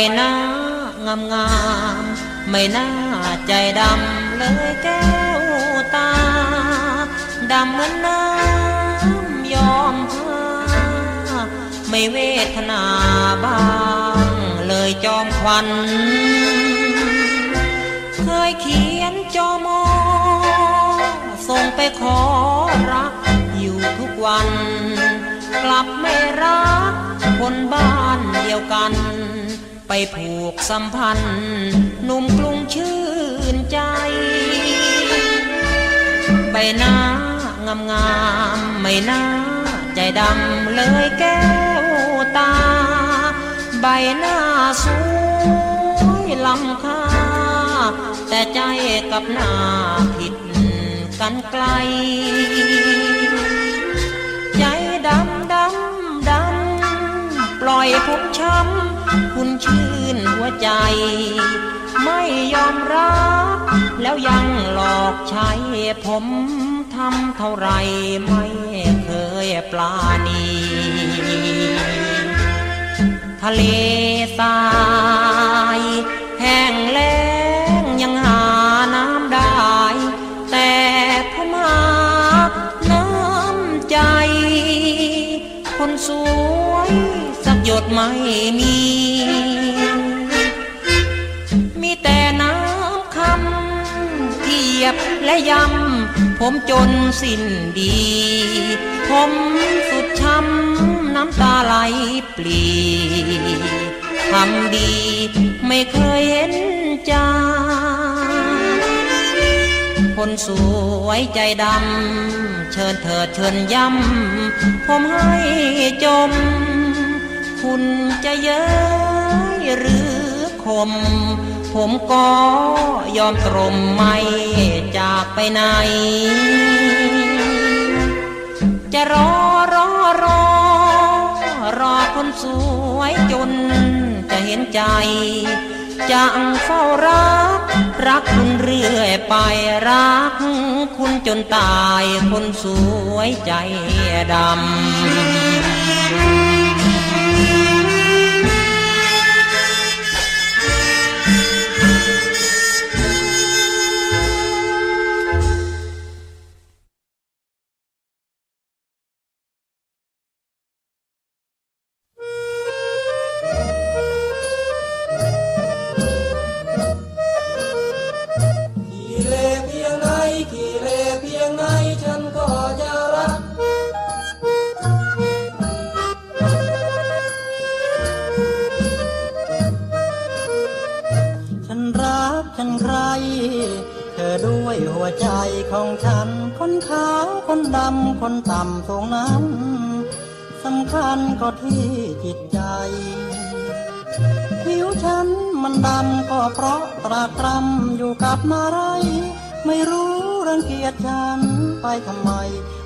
ใบหน้างามงามไม่น่าใจดำเลยแก้วตา ดำเหมือนน้ำยอมผ้าไม่เวทนาบ้างเลยจอมควันเคยเขียนจอมอส่งไปขอรักอยู่ทุกวัน กลับไม่รักคนบ้านเดียวกัน ไปผูกสัมพันธ์หนุ่มกรุงชื่นใจ ใบหน้างามงามไม่น่าใจดำเลยแก้วตา ใบหน้าสวยล้ำค่า แต่ใจกับหน้าผิดกันไกล ใจดำดำดำปล่อยผมช้ำ คุณชื่นหัวใจ ไม่ยอมรับ แล้วยังหลอกใช้ผมทำเท่าไรไม่เคยปลาณีทะเลทราย แห้งแล้งยังหาน้ำได้ แต่ผมหาน้ำใจ คนสว ยสักหยดไม่มี มีแต่น้ำคำเทียบและยำ ผมจนสิ้นดี ผมสุดช้ำน้ำตาไหลปลีทำดีไม่เคยเห็นใจาคนสวยใจดำ เชิญเถิดเชิญย้ำ ผมให้จม คุณจะเย้ยหรือคม ผมก็ยอมตรมไม่จากไปไหน จะรอรอรอ รอคนสวยจนจะเห็นใจจะเฝ้ารัก รักคุณเรื่อยไปรัก คุณจนตายคนสวยใจดำ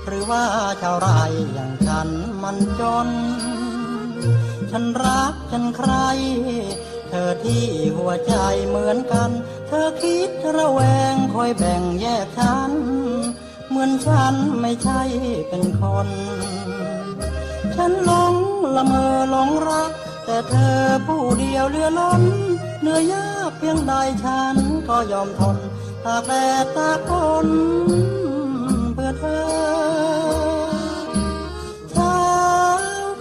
หรือว่าชาวไรอย่างฉันมันจน ฉันรักฉันใคร เธอที่หัวใจเหมือนกัน เธอคิดระแวงคอยแบ่งแยกฉัน เหมือนฉันไม่ใช่เป็นคน ฉันหลงละเมอหลงรัก แต่เธอผู้เดียวเรือล้นเหนื่อยยากเพียงใดฉันก็ยอมทนตากแดดตากฝน เพื่อเช้า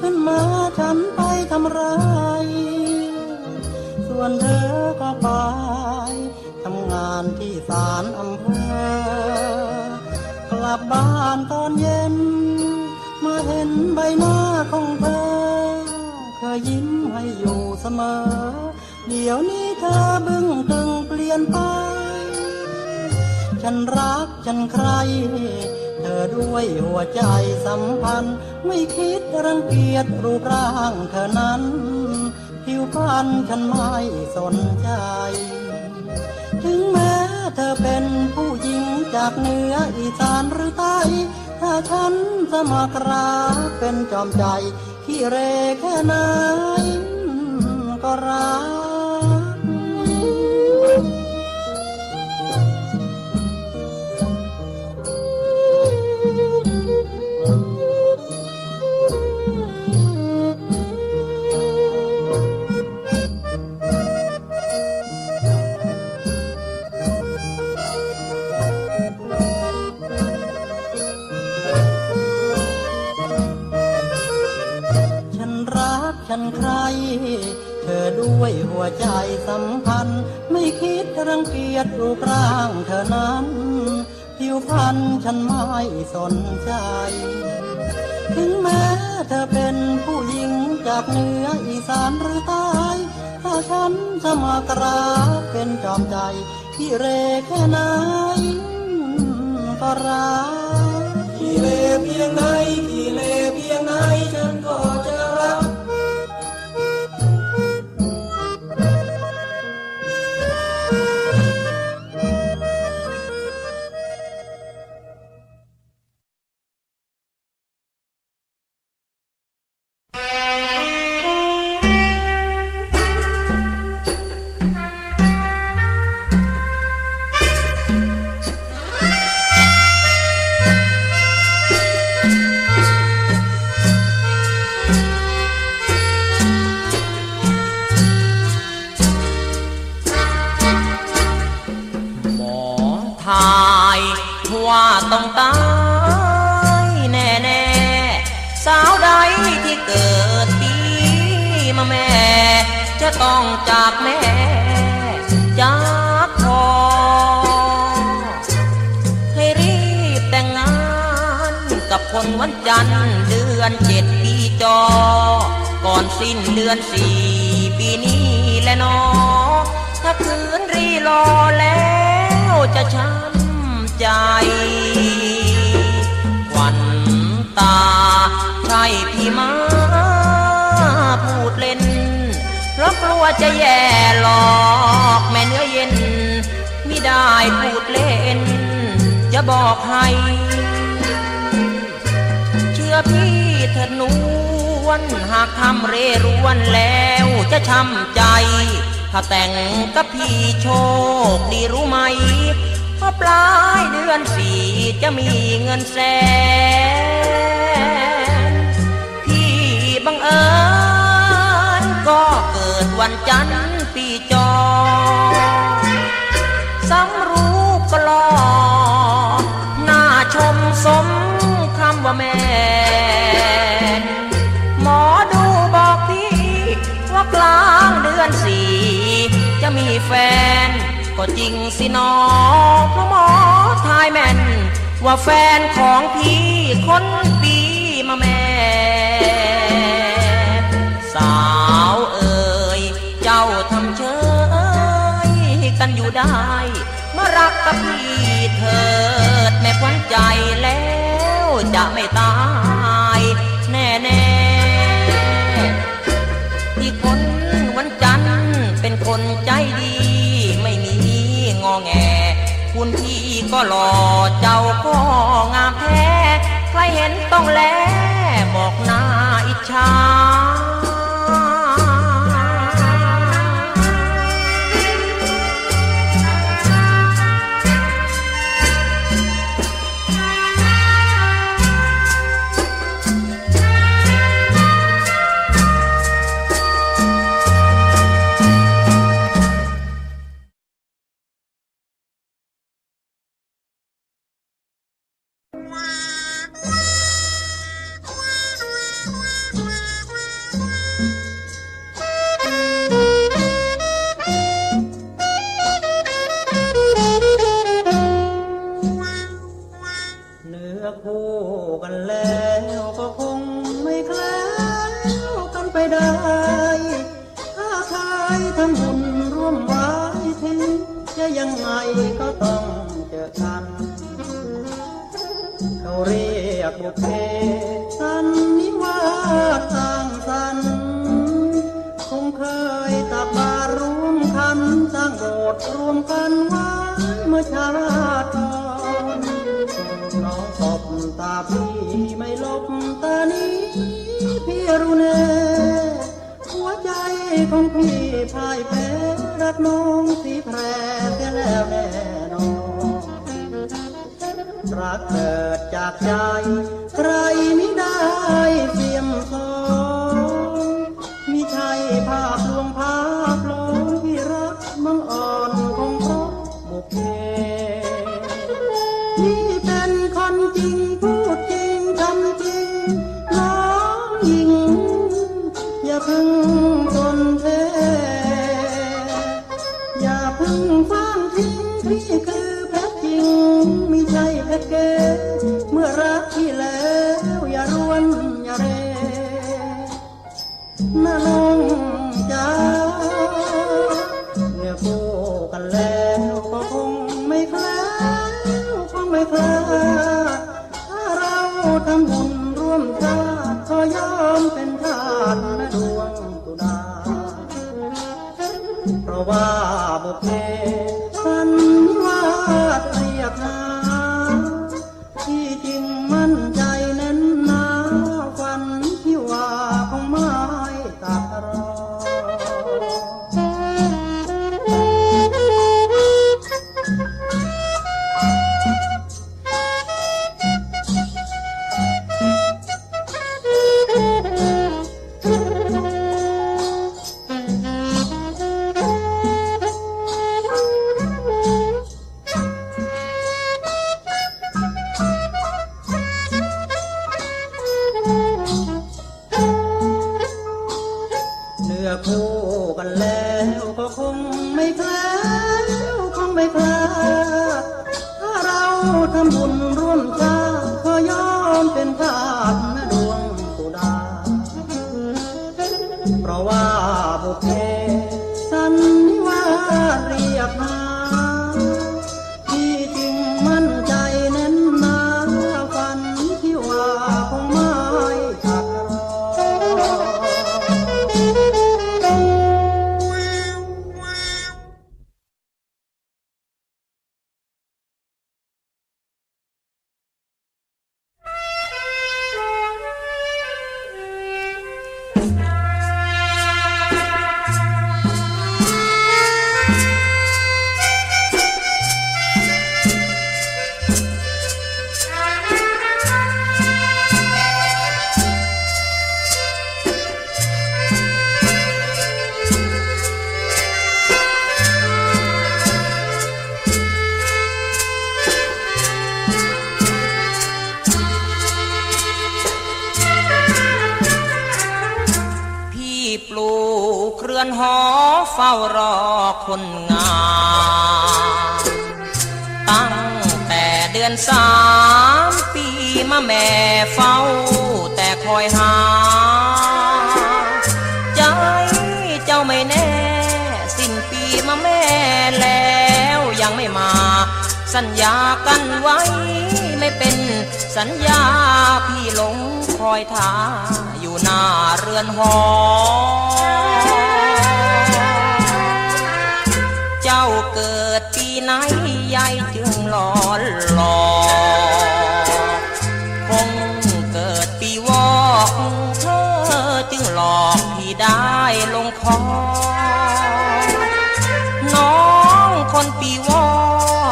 ขึ้นมาฉันไปทำไร ส่วนเธอก็ไปทำงานที่ศาลอำเภอกลับบ้านตอนเย็น มาเห็นใบหน้าของเธอเคยยิ้มให้อยู่เสมอ เดี๋ยวนี้เธอบึ้งตึงเปลี่ยนไปฉันรักฉันใคร เธอด้วยหัวใจสัมพันธ์ ไม่คิดรังเกียจรูปร่างเธอนั้น ผิวพรรณฉันไม่สนใจ ถึงแม้เธอเป็นผู้หญิงจากเหนืออีสานหรือใต้ถ้าฉันสมัครรักเป็นจอมใจขี้เรแค่ไหนก็รัก ฉันใคร เธอด้วยหัวใจสัมพันธ์ ไม่คิดรังเกียจรูปร่างเธอนั้นผิวพรรณฉันไม่สนใจ ถึงแม้เธอเป็นผู้หญิงจากเหนืออีสานหรือใต้ถ้าฉันจะมากราบเป็นจอมใจพี่เรแค่ไหนก็รักกี่เลเพียงไหนกี่เลเพียงไหนฉันก็จะ จากแม่จากพ่อให้รีบแต่งงานกับคนวันจันทร์เดือนเจ็ดปีจอ ก่อนสิ้นเดือนสี่ปีนี้และนอ ถ้าคืนรีรอแล้วจะช้ำใจหวันตาใช่พี่มาพูดเล่น เพราะกลัวจะแย่หลอกแม่เนื้อเย็นไม่ได้พูดเล่น จะบอกให้ เชื่อพี่เถิดนวลหากทำเรรวนแล้วจะช้ำใจ ถ้าแต่งกับพี่โชคดีรู้ไหมเพราะปลายเดือนสี่จะมีเงินแสนพี่บังเอิญ วันจันทร์ปีจอสำรูปก็หลอน่าชมสมคำว่าแม่นหมอดูบอกพี่ว่ากลางเดือนสี่จะมีแฟน ก็จริงสินอเพราะหมอทายแม่น ว่าแฟนของพี่คน อยู่ได้มารักกับพี่เถิดแม่ควันใจแล้วจะไม่ตายแน่แน่ที่คนวันจันทร์เป็นคนใจดี ไม่มีงอแง คุณพี่ก็หล่อเจ้าก็งามแท้ ใครเห็นต้องแลบอกหน้าอิจฉา รักเกิดจากใจ ใครไม่ได้เสียมสอ เพราะว่าบุพเพสันนิ ราะว่าบุพเพ อนหอเฝ้ารอคนงามตั้งแต่เดือนสามปีมาแม่เฝ้าแต่คอยหา ใจเจ้าไม่แน่ สิ้นปีมาแม่แล้วยังไม่มา สัญญากันไว้ไม่เป็นสัญญาพี่หลงคอยท่าอยู่หน้าเรือนหอ เกิดปีไหนยายจึงหลอนหลอกคงเกิดปีวอกเธอจึงหลอกพี่ได้ลงคอ น้องคนปีวอ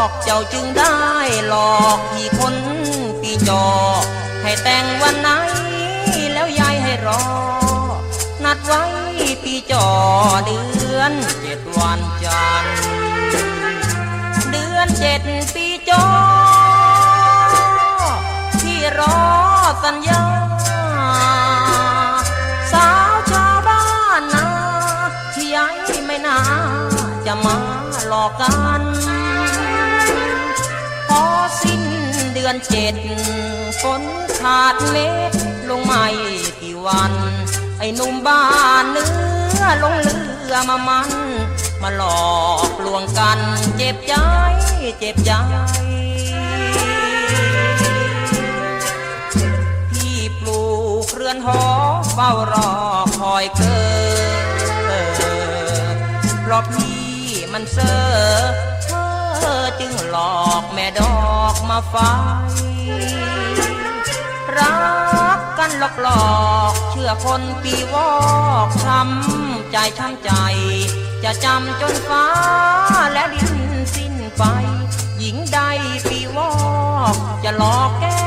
กเจ้าจึงได้หลอกพี่คนปีจอ ให้แต่งวันไหนแล้วยายให้รอ นัดไว้ปีจอเดือนเจ็ดวันจันทร์ เจ็ดปีจอที่รอสัญญา สาวชาวบ้านนาที่ยายไม่น่าจะมาหลอกกันพอสิ้นเดือนเจ็ดฝนขาดเม็ดลงไม่กี่วัน ไอ้หนุ่มบ้านเนื้อลงเรือมามัน มาหลอกลวงกันเจ็บใจ เจ็บใจพี่ปลูกเรือนหอเฝ้ารอคอยเกิดเพราะพี่มันเซอเธอจึงหลอกแม่ดอกมาไฟรักกันหลอกหลอกเชื่อคนปีวอกช้ำใจช้ำใจ จะจำจนฟ้าและดินสิ้นไป หญิงใดปีวอก จะหลอกแก้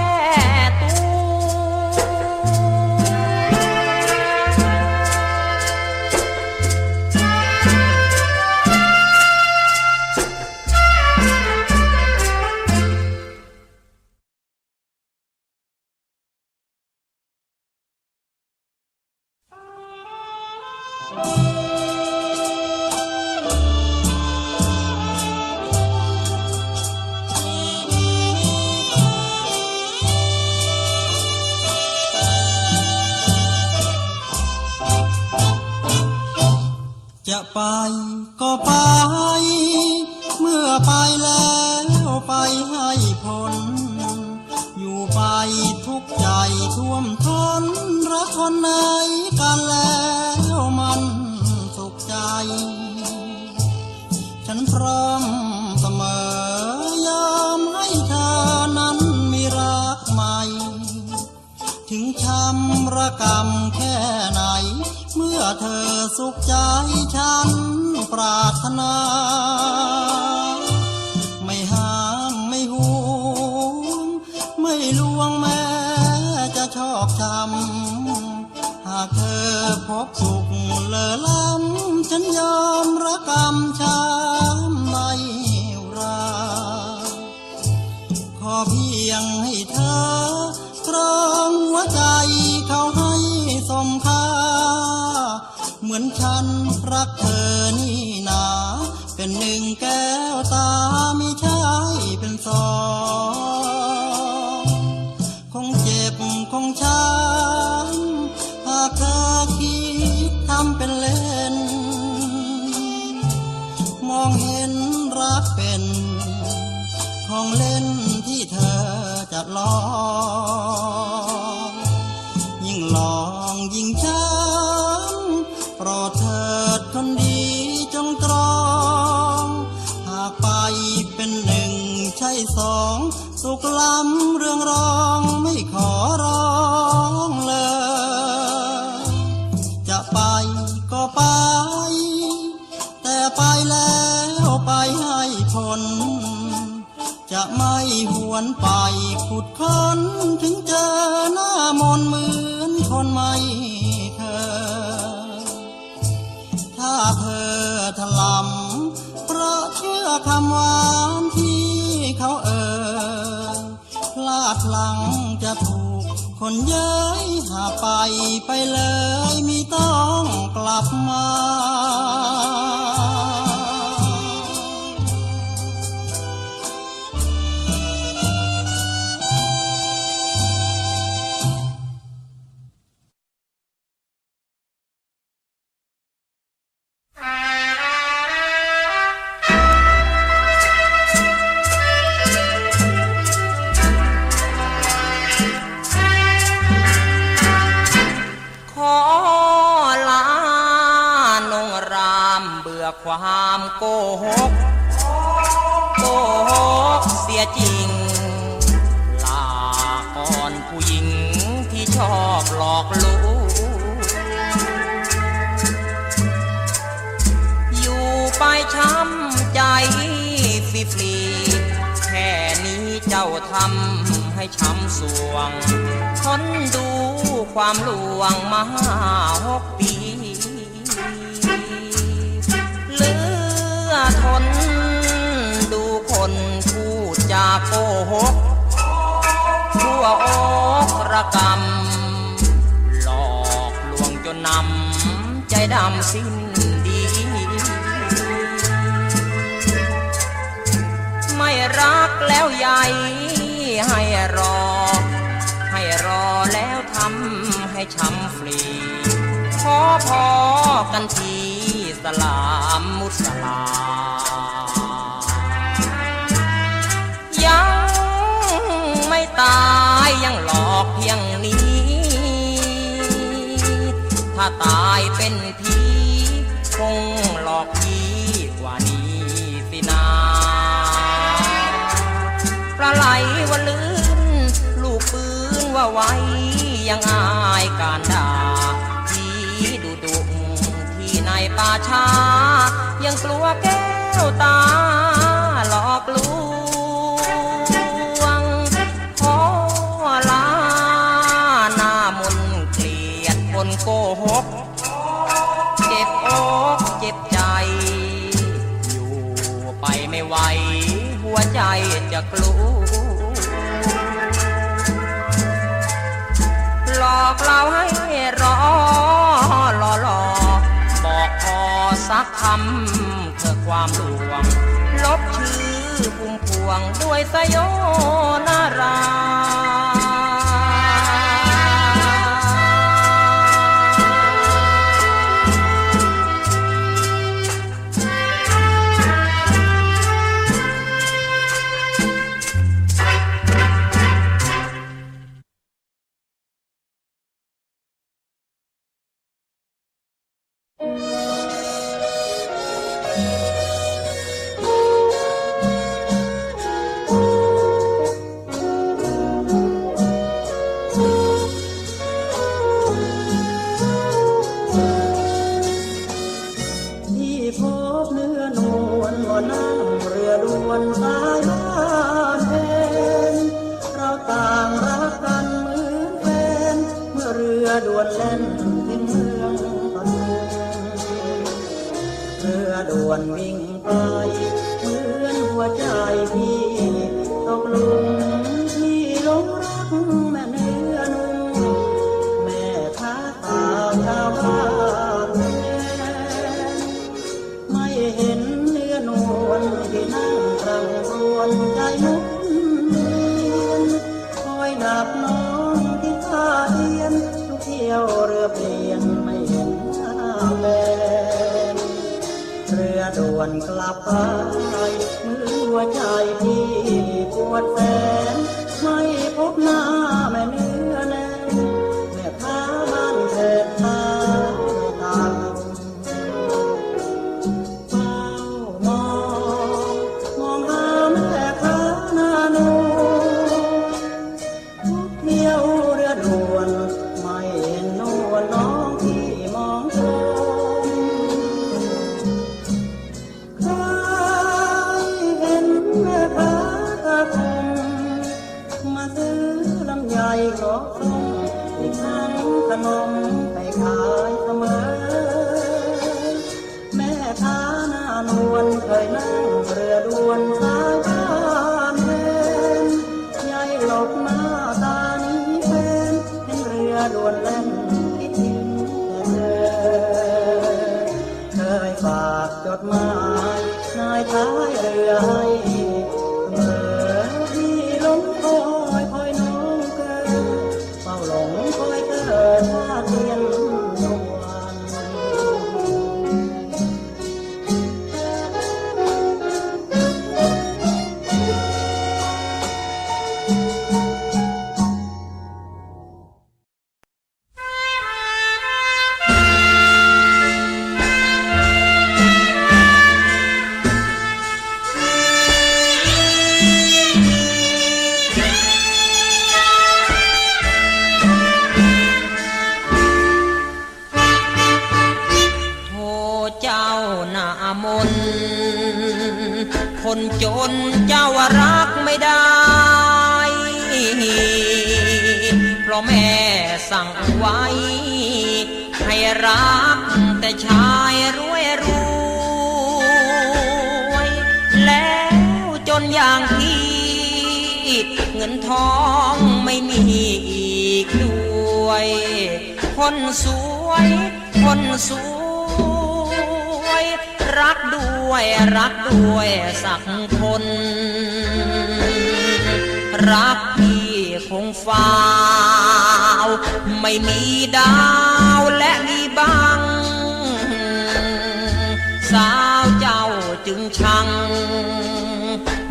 ก็ จะไปก็ไป แต่ไปแล้วไปให้ผลจะไม่หวนไปขุดค้นถึงเจอหน้ามนเหมือนคนไม่เคยถ้าเธอถลำเพราะเชื่อคำหวานที่เขาเอ่ยพลาดหลัง คนเย้ยหาไปไปเลยมีต้องกลับมา ความโกหก โกหกเสียจริง ลาก่อนผู้หญิงที่ชอบหลอกลวงอยู่ไปช้ำใจฟรีแค่นี้เจ้าทำให้ช้ำสวง คนดูความลวงมาห้าหก ทน ดูคนพูดจาโกหกทั่วอกระกำหลอกลวงจนนำ ใจดำสิ้นดี ไม่รักแล้วใหญ่ให้รอ ให้รอแล้วทำให้ช้ำฟรี ขอพอกันที สลามมุสลา ยังไม่ตายยังหลอกเพียงนี้ ถ้าตายเป็นผีคงหลอกผีกว่านี้สินาปลาไหลว่าลื่นลูกปืนว่าไว้ยังอายการด่า ป่าช้า ยังกลัวแก้วตา หลอกลวงขอลาหน้ามนเกลียดคนโกหก เจ็บอกเจ็บใจ อยู่ไปไม่ไหว หัวใจจะกลัวหลอกเราให้ำเพื่อความหลวง ลบชื่อพุ่มพวงด้วยสยนารา ที่ปวดแสนไม่พบหน้า ยฝากจดหมายนายท้ายเรือให้ สั่งไว้ ให้รักแต่ชายรวยรวย แล้วจนอย่างพี่ เงินทองไม่มีอีกด้วย คนสวย คนสวย รักด้วยรักด้วยสักคนรักพี่คงฟ้า ไม่มีดาวและมีบัง สาวเจ้าจึงชัง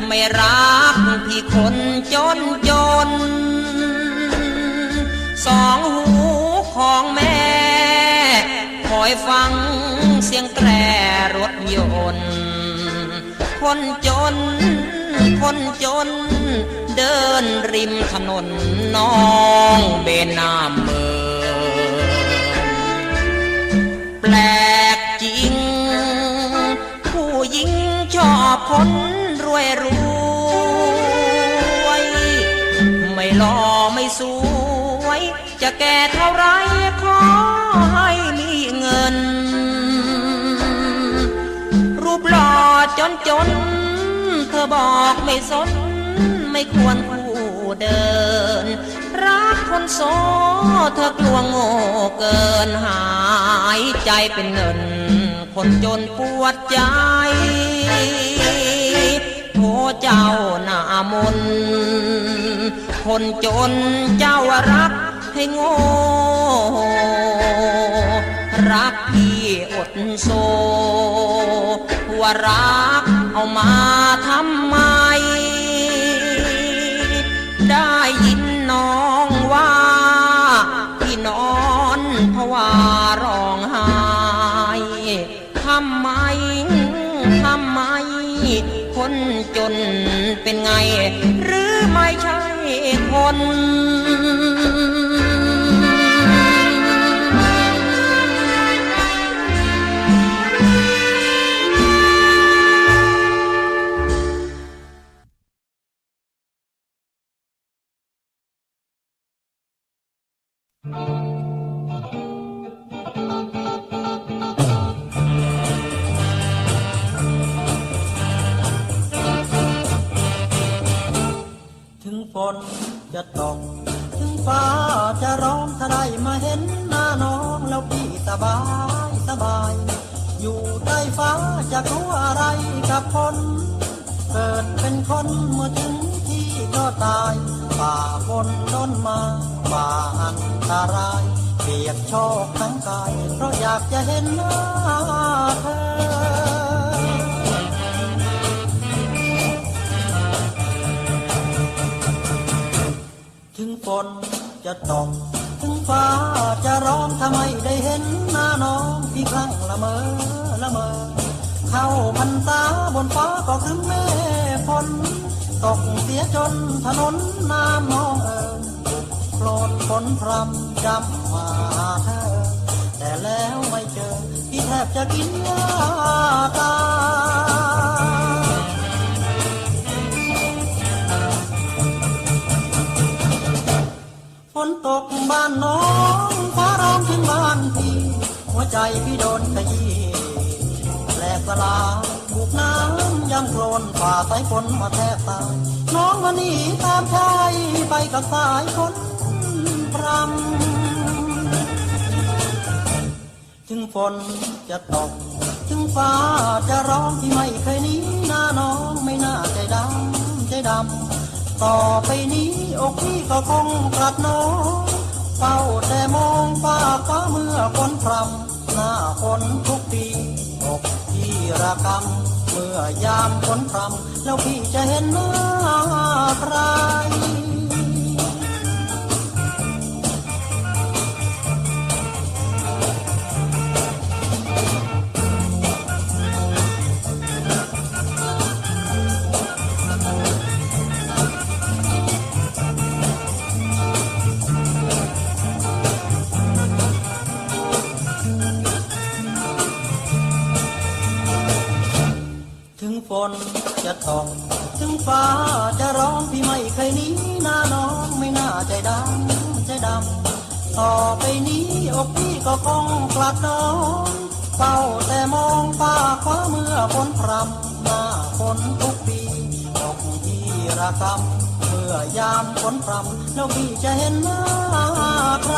ไม่รักพี่คนจนจน สองหูของแม่ คอยฟังเสียงแตรรถยนต์ คนจน คนจน เดินริมถนนน้องเบนหน้าเมืองแปลกจริง ผู้หญิงชอบคนรวยรวย ไม่หล่อไม่สวย จะแก่เท่าไรขอให้มีเงิน รูปหล่อจนจน อบอกไม่สน ไม่ควรคู่เดิน รักคนโสเธอกลัวโง่เกินหายใจเป็นเงิน คนจนปวดใจโทเจ้าหน้ามน คนจนเจ้ารักให้โง่รักที่อดโซว่ารัก เอามาทำไม ได้ยินน้องว่า พี่นอนเพราะว่าร้องไห้ทำไมทำไม คนจนเป็นไง หรือไม่ใช่คน หน้าน้องแล้วพี่สบายสบาย อยู่ใต้ฟ้าจะกลัวอะไรกับคน เกิดเป็นคนเมื่อถึงที่ก็ตายป่าบนต้นมาป่าอันตรายเปียกโชกทั้งกายเพราะอยากจะเห็นหน้าเธอถึงฝนจะตก ฟ้าจะร้องทำไมได้เห็นหน้าน้องพี่ครั้งละเมอละเมอ เข้าพรรษาบนฟ้าก็ครึ้มเมฆฝนตกเสียจนถนนน้ำนองเอิญโคลนฝนพรำจำมาหาเธอแต่แล้วไม่เจอ พี่แทบจะกินยาตา บ้านน้องฟ้าร้องถึงบ้านพี่หัวใจพี่โดนขยี้แหลกสลายถูกน้ำยังโคลนฝ่าสายฝนมาแทบตายน้องมาหนีตามชายไปกับสายฝนพรำถึงฝนจะตก ถึงฟ้าจะร้องที่ไม่เคยหนี้หน้าน้องไม่น่าใจดำใจดำต่อไปนี้อกพี่ก็คงกลัดน้อง เฝ้าแต่มองฟ้าฟ้าเมื่อฝนพรำหน้าฝนทุกปีอกที่ระกำเมื่อยามฝนพรำแล้วพี่จะเห็นหน้าใคร ก ถึงฟ้าจะร้องพี่ไม่เคยหนีหน้าน้องไม่น่าใจดำใจดำต่อไปนี้อกพี่ก็คงกลัดน้องเฝ้าแต่มองฟ้าคว้าเมื่อฝนพรำหน้าฝนทุกปีอกพี่ระกำเมื่อยามฝนพรำแล้วพี่จะเห็นหน้าใคร